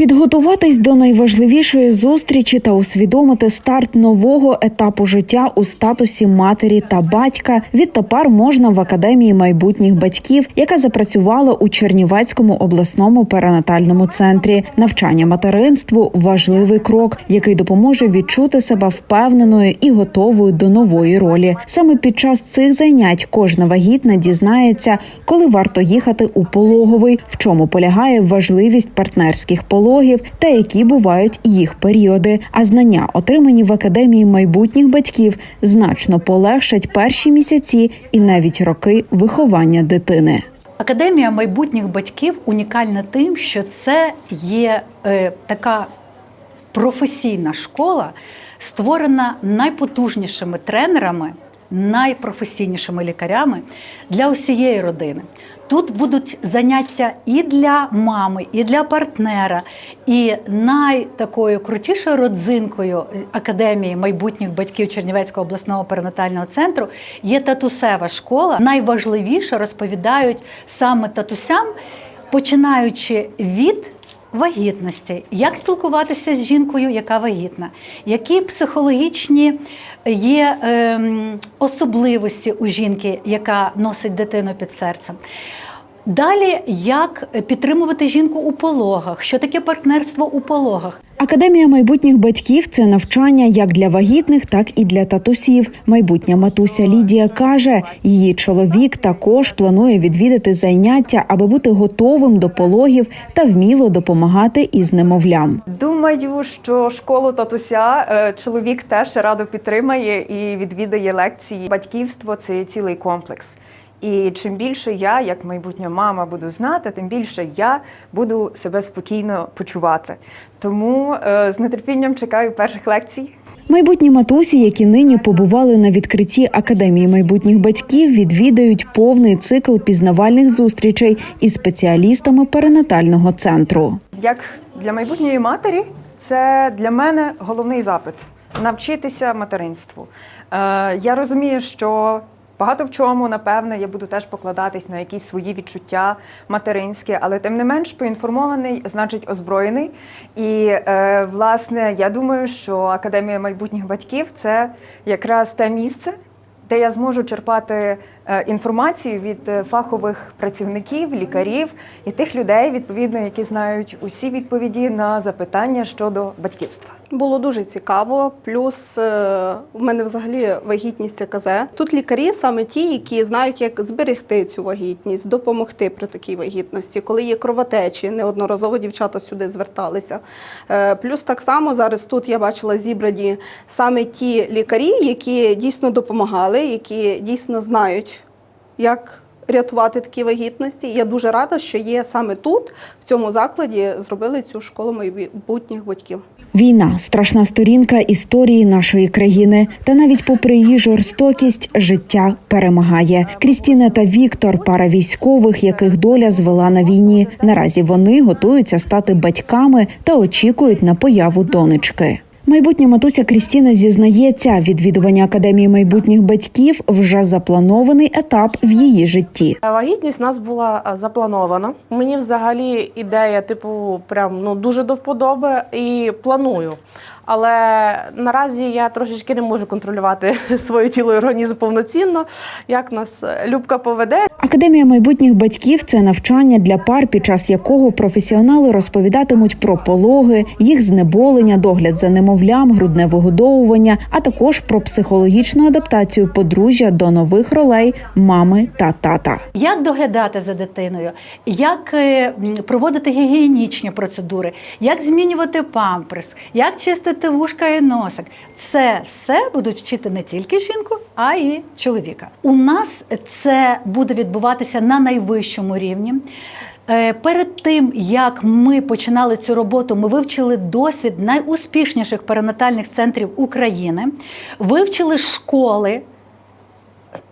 Підготуватись до найважливішої зустрічі та усвідомити старт нового етапу життя у статусі матері та батька відтепер можна в академії майбутніх батьків, яка запрацювала у Чернівецькому обласному перинатальному центрі. Навчання материнству важливий крок, який допоможе відчути себе впевненою і готовою до нової ролі. Саме під час цих занять кожна вагітна дізнається, коли варто їхати у пологовий, в чому полягає важливість партнерських пологів та які бувають їх періоди. А знання, отримані в академії майбутніх батьків, значно полегшать перші місяці і навіть роки виховання дитини. Академія майбутніх батьків унікальна тим, що це є е, така професійна школа, створена найпотужнішими тренерами, найпрофесійнішими лікарями для усієї родини. Тут будуть заняття і для мами, і для партнера, і найтакою крутішою родзинкою академії майбутніх батьків Чернівецького обласного перинатального центру є татусева школа. Найважливіше розповідають саме татусям, починаючи від вагітності, як спілкуватися з жінкою, яка вагітна, які психологічні є е, особливості у жінки, яка носить дитину під серцем. Далі, як підтримувати жінку у пологах, що таке партнерство у пологах. Академія майбутніх батьків це навчання як для вагітних, так і для татусів. Майбутня матуся Лідія каже, її чоловік також планує відвідати заняття, аби бути готовим до пологів та вміло допомагати із немовлям. Думаю, що школу татуся е, чоловік теж радо підтримає і відвідає лекції. Батьківство це цілий комплекс. І чим більше я, як майбутня мама, буду знати, тим більше я буду себе спокійно почувати. Тому е, з нетерпінням чекаю перших лекцій. Майбутні матусі, які нині побували на відкритті академії майбутніх батьків, відвідають повний цикл пізнавальних зустрічей із спеціалістами перинатального центру. Як для майбутньої матері, це для мене головний запит навчитися материнству. Е, я розумію, що багато в чому, напевне, я буду теж покладатись на якісь свої відчуття материнські, але тим не менш поінформований, значить озброєний. І е, власне я думаю, що академія майбутніх батьків це якраз те місце. Де я зможу черпати е, інформацію від е, фахових працівників, лікарів і тих людей, відповідно, які знають усі відповіді на запитання щодо батьківства. Було дуже цікаво. Плюс е, в мене взагалі вагітність АКЗ. Тут лікарі саме ті, які знають, як зберегти цю вагітність, допомогти при такій вагітності, коли є кровотечі. Неодноразово дівчата сюди зверталися. Е, Плюс так само зараз тут я бачила зібрані саме ті лікарі, які дійсно допомагали, які дійсно знають, як. Рятувати такі вагітності. Я дуже рада, що є саме тут, в цьому закладі, зробили цю школу майбутніх батьків. Війна страшна сторінка історії нашої країни. Та навіть попри її жорстокість, життя перемагає. Крістіна та Віктор пара військових, яких доля звела на війні. Наразі вони готуються стати батьками та очікують на появу донечки. Майбутня матуся Крістіна зізнається, відвідування академії майбутніх батьків вже запланований етап в її житті. Вагітність у нас була запланована. Мені взагалі ідея, типу, прям ну дуже до вподоби і планую. Але наразі я трошечки не можу контролювати своє тіло і організм повноцінно, як нас е, Любка поведе. Академія майбутніх батьків це навчання для пар, під час якого професіонали розповідатимуть про пологи, їх знеболення, догляд за немовлям, грудне вигодовування, а також про психологічну адаптацію подружжя до нових ролей мами та тата. Як доглядати за дитиною, як е, проводити гігієнічні процедури, як змінювати памперс, як чистити вушка і носик. Це все будуть вчити не тільки жінку, а й чоловіка. У нас це буде відбуватися на найвищому рівні. Е, Перед тим як ми починали цю роботу, ми вивчили досвід найуспішніших перинатальних центрів України, вивчили школи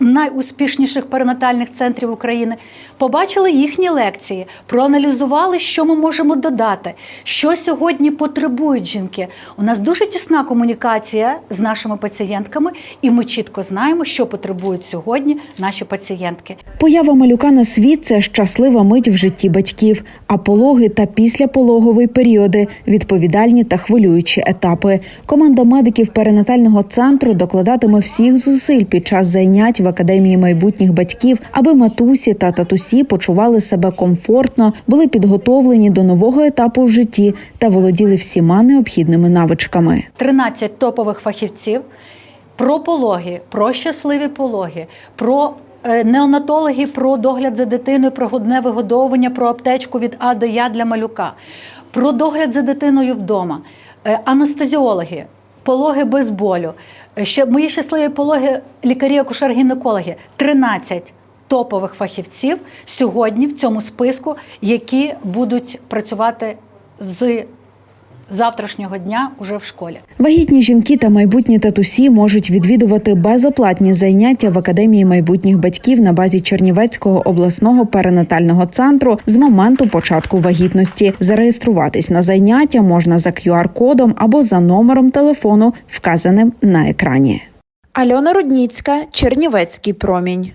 найуспішніших перинатальних центрів України, побачили їхні лекції, проаналізували, що ми можемо додати, що сьогодні потребують жінки. У нас дуже тісна комунікація з нашими пацієнтками, і ми чітко знаємо, що потребують сьогодні наші пацієнтки. Поява малюка на світ це щаслива мить в житті батьків, а пологи та післяпологовий періоди відповідальні та хвилюючі етапи. Команда медиків перинатального центру докладатиме всіх зусиль під час занять в академії майбутніх батьків, аби матусі та татусі почували себе комфортно, були підготовлені до нового етапу в житті та володіли всіма необхідними навичками. 13 топових фахівців про пологи, про щасливі пологи, про е, неонатологи, про догляд за дитиною, про грудне вигодовування, про аптечку від А до Я для малюка, про догляд за дитиною вдома, е, анестезіологи, пологи без болю. е, Ще мої щасливі пологи, лікарі, акушер-гінекологи 13 топових фахівців сьогодні в цьому списку, які будуть працювати з завтрашнього дня уже в школі. Вагітні жінки та майбутні татусі можуть відвідувати безоплатні заняття в академії майбутніх батьків на базі Чернівецького обласного перинатального центру з моменту початку вагітності. Зареєструватись на заняття можна за QR-кодом або за номером телефону, вказаним на екрані. Альона Рудніцька, Чернівецький промінь.